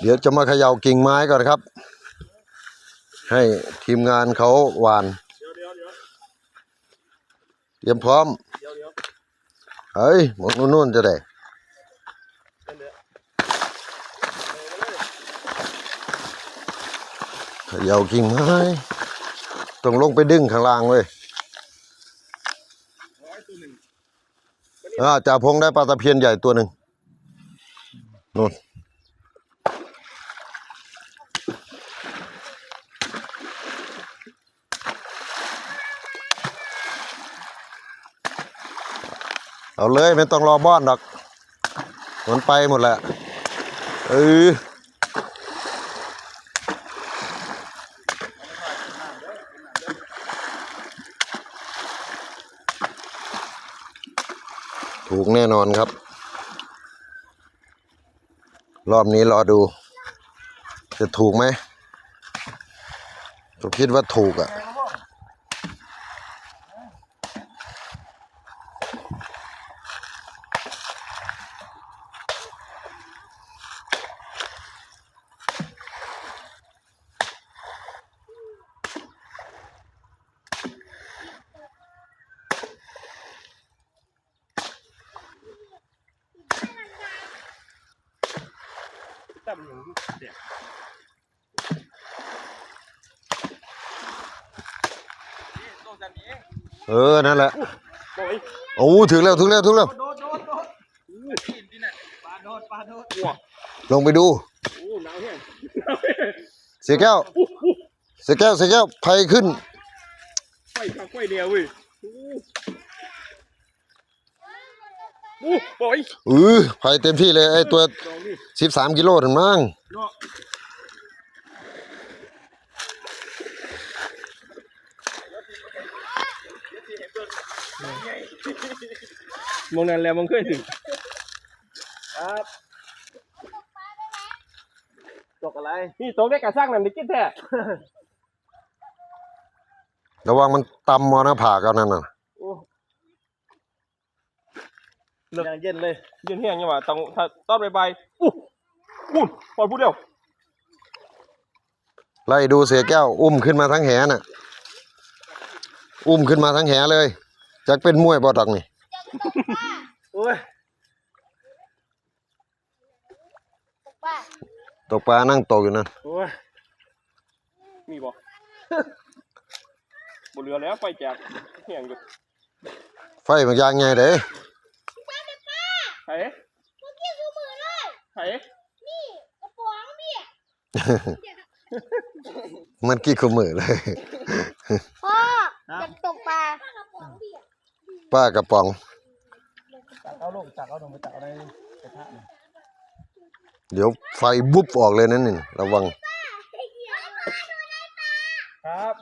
เดี๋ยวจะมาเขย่ากิ่งไม้ก่อนครับ ให้ทีมงานเขาหวานเดี๋ยวเดี๋ยวเดี๋ยวเตรียมพร้อม เฮ้ยหมดนู่นๆจะได้เป็นเขย่ากิ่งไม้ต้องลงไปดึงข้างล่างเว้ยร้อยตัวหนึ่งอ่าจ่าพงได้ปลาตะเพียนใหญ่ตัวหนึ่งนู่น เอาเลยไม่ต้องรอบ้อนดอกมันไปหมดแหละเออถูกแน่นอนครับ รอบนี้รอดู จะถูกไหมผมคิดว่าถูกอะ ตั้มอยู่เดี๋ยวเออ นั่นแหละโอ้ยโอ้ถึงแล้วถึงแล้วถึงแล้ว โดดโดดโดดอู้ที่นี่น่ะปลาโดดปลาโดดว้าลงไปดูอู้หนาวแห้งเสียแก้ว เสียแก้ว เสียแก้ว ไฟขึ้น ไฟข้างไฟเดียวเว้ย อู้อู้โอ้ยอือไฟเต็มที่เลยไอ้ตัวดองนี่สิบสามกิโลถึงมั้งเนาะมองนั่นแล้วมองเคยถึงครับตกอะไรนี่ตกได้กระสร้างนั่นได้กินแท้ระวังมันตำมอหน้าผากเอานั่นน่ะ โอ้ เลิก เย็นเลยเย็นเฮียงยังว่าต้องถ้าตอนบ่ายๆอู้อู้ปล่อยพูดเร็วไล่ดูเสียแก้ว อุ้มขึ้นมาทั้งแหน่ะ อุ้มขึ้นมาทั้งแหเลยจักเป็นมวยบอดอกนี่โอ้ยว่าตกปลานั่งตกอยู่นั่นโอ้ยมีบ่ บ่เหลือแล้วไฟแจกเฮียงอยู่ไฟมันยางไงเด้ ไผเมื่อกี้ดูมือเลยไผนี่กระป๋องพี่มันกี่ขมือเลย พ่อจะตกปลากระป๋องพี่ป้ากระป๋องตักเอาลงตักเอาลงไปตักในกระทะนี่เดี๋ยวไฟบุบออกเลยนั่นนี่ระวัง ครับ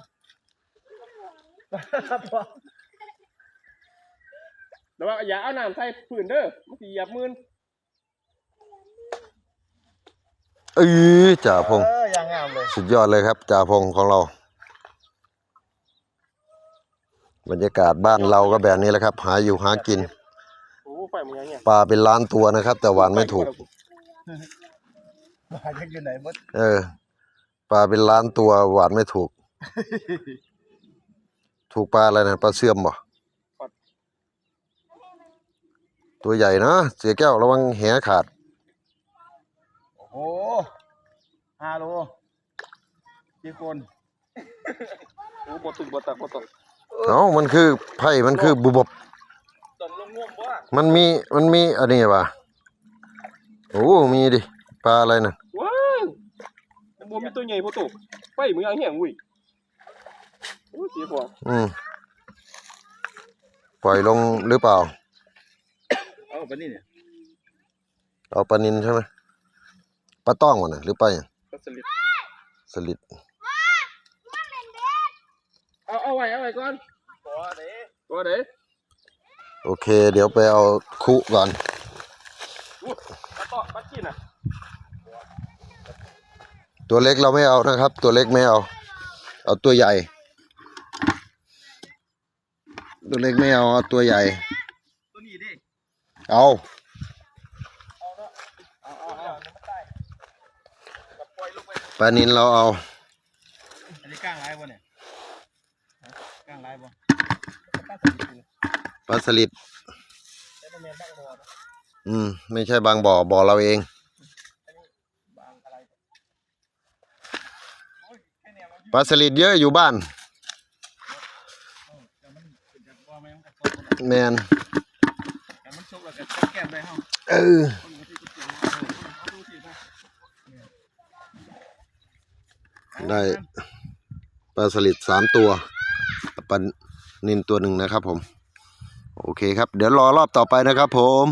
ครับพ่อ แต่ว่าอย่าเอาน้ำใส่พื้นเด้อมันสิเหยียบมือนเออจ่าพงเอออย่างงามเลยสุดยอดเลยครับจ่าพงของเรา บรรยากาศบ้านเราก็แบบนี้แหละครับ หาอยู่หากิน โอ้ไฟมันยังเงี้ยปลาเป็นล้านตัวนะครับ แต่หวานไม่ถูกปลายังอยู่ไหนหมดเออ ปลาเป็นล้านตัวหวานไม่ถูก ถูกปลาอะไรนะปลาเสื่อมบ่ ตัวใหญ่นะ เสียแก้วระวังแหขาด โอ้โหห้าโลกี่คนโอ้บ่ตึกบ่ตักบ่ตักเอ้ามันคือไผ่มันคือบุบบบตอนลงงวงบ่มันมีมันมีอันนี้ป่ะโอ้มีดิปลาอะไรน่ะว้าวบ่มีตัวใหญ่บ่ตกไฟมึงยังเหี้ยงอุ้ยโอ้เสียบ่อืมปล่อยลงหรือเปล่า เอาปานนี้เนี่ยเอาปลานินใช่ไหมปลาต้องวะน่ะหรือปลาอย่างก็สลิดสลิดเอาเอาไว้เอาไว้ก่อนตัวเด้ตัวเด้โอเค เดี๋ยวไปเอาคุก่อนอู้ปลาตอปลาจีนน่ะตัวเล็กเราไม่เอานะครับ ตัวเล็กไม่เอา เอาตัวใหญ่ ตัวเล็กไม่เอาเอาตัวใหญ่ตัวนี้ดิ เอาเอาเอาเอามันตายปลานินเราเอาอันนี้ก้างไรบ่เนี่ยฮะก้างไรบ่ป้าสลิดคือปลาสลิดแต่บ่แม่นบ้างบ่นะอืม ไม่ใช่บางบ่อ บ่อเราเองบางอะไรโอ้ยแค่เนี้ยมันปลาสลิดเยอะอยู่บ้านเดี๋ยวมันขึ้นจากบ่อแม่มัน เออได้ปลาสลิดสามตัวปลานินตัวหนึ่งนะครับผม โอเคครับ เดี๋ยวรอรอบต่อไปนะครับผม